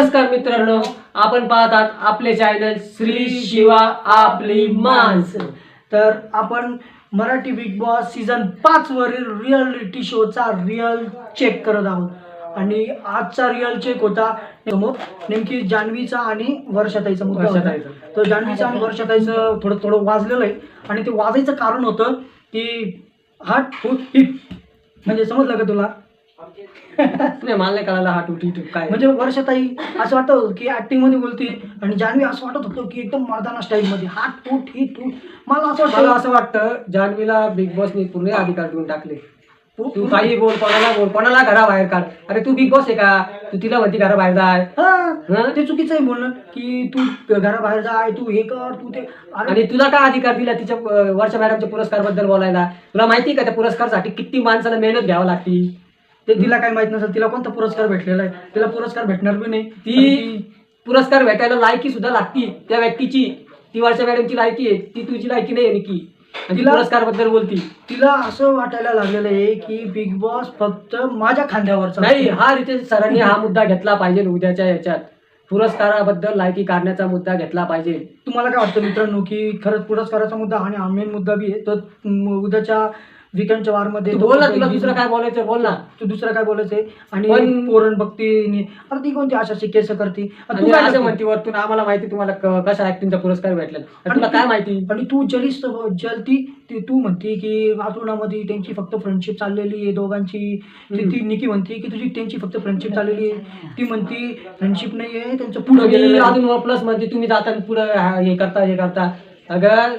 नमस्कार मित्रांनो आपण पाहतात आपले चॅनल श्री शिवा आपली माणस. तर आपण मराठी बिग बॉस सीझन पाच वरील रिअलिटी शोचा रिअल चेक करत आहोत. आणि आजचा रिअल चेक होता नेमकी जान्हवीचा आणि वर्षाताईचा मुद्दा होता. वर्षाताईचा. तर जान्हवीचा आणि वर्षाताईचं थोडं थोडं वाजलेलं आहे. आणि ते वाजायचं कारण होतं की हाट फूट हिट म्हणजे समजलं का तुला? नाही मला नाही कळालं हा टूटी टूट काय. म्हणजे वर्षाताई असं वाटतं की ऍक्टिंगमध्ये बोलते आणि जान्हवी असं वाटत होतं की एकदम मर्दाना स्टाईल मध्ये. हात फूट ही टूट. मला असं मला वाटतं असं वाटतं जान्हवीला बिग बॉसने पूर्ण अधिकार देऊन टाकले. तू- काही बोल कोणाला बोल कोणाला घराबाहेर काढ. अरे तू बिग बॉस आहे का? तू तिला म्हणती घराबाहेर जाय हा, हं? ते चुकीचं आहे बोलणं की तू घराबाहेर जाय तू हे कर तू ते आणि तुला काय अधिकार दिला तिच्या अं, वर्षा मॅडमच्या पुरस्कारबद्दल बोलायला? तुला माहिती आहे का त्या पुरस्कारासाठी किती माणसाला मेहनत घ्यावं लागती? ते तिला काय माहीत नसेल तिला कोणता पुरस्कार भेटलेला आहे? तिला पुरस्कार भेटणार बी नाही. ती पुरस्कार भेटायला लायकी सुद्धा लागती. त्या व्यक्तीची ती वर्षा मॅडमची लायकी आहे. ती तुझी लायकी नाही आहे निकी. तिला- पुरस्कारबद्दल बोलती. तिला असं वाटायला लागलेलं आहे की बिग बॉस फक्त माझ्या खांद्यावरचा नाही हा रितेश सरांनी हा मुद्दा घेतला पाहिजे उद्याच्या याच्यात. पुरस्काराबद्दल लायकी काढण्याचा मुद्दा घेतला पाहिजे. तुम्हाला काय वाटतं मित्रांनो की खरंच पुरस्काराचा मुद्दा आणि मेन मुद्दा बी आहे? तर उद्याच्या विकेंडच्या वारमध्ये तू बोल ना तुला दुसरं काय बोलायचं बोल ना तू दुसरं काय बोलायचंय? आणि पोरण भक्ती अरे ती कोणती अशा केस करते? तू काय? म्हणती वरतून आम्हाला माहिती तुम्हाला कशा ऍक्टिंगचा पुरस्कार भेटला तुला काय माहिती? आणि तू जलीस जलती ती म्हणते की वातावरणामध्ये त्यांची फक्त फ्रेंडशिप चाललेली आहे दोघांची. ती निकी म्हणते की तुझी त्यांची फक्त फ्रेंडशिप चाललेली आहे. ती म्हणते फ्रेंडशिप नाही आहे त्यांचं पुढे. अजून प्लस म्हणते तुम्ही जाता पुढं हा- हे करता हे करता. अगं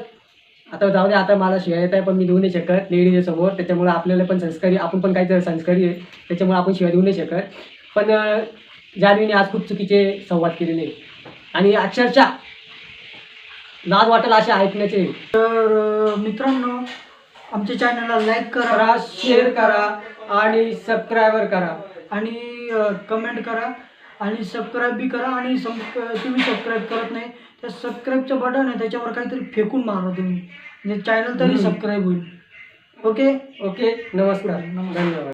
आता जाऊ दे आता मला शिवाय येत आहे पण मी देऊ नाही शकत लेडीज समोर. त्याच्यामुळे आपल्याला पण संस्कारी आपण पण काहीतरी संस्कारी आहे. त्याच्यामुळे आपण शिवाय देऊ नाही शकत. पण अं, जान्हवीने आज खूप चुकीचे संवाद केलेले. आणि अक्षरशः लाज वाटेल असे ऐकण्याचे. तर मित्रांनो आमच्या चॅनलला लाईक करा करा शेअर करा आणि सबस्क्रायबर करा. आणि कमेंट करा आणि सबस्क्राईब बी करा आणि सम तुम्ही सबस्क्राईब करत नाही त्या सबस्क्राईबचं बटन आहे त्याच्यावर काहीतरी फेकून मारा तुम्ही. म्हणजे चॅनल तरी. सबस्क्राईब होईल. ओके ओके नमस्कार. धन्यवाद.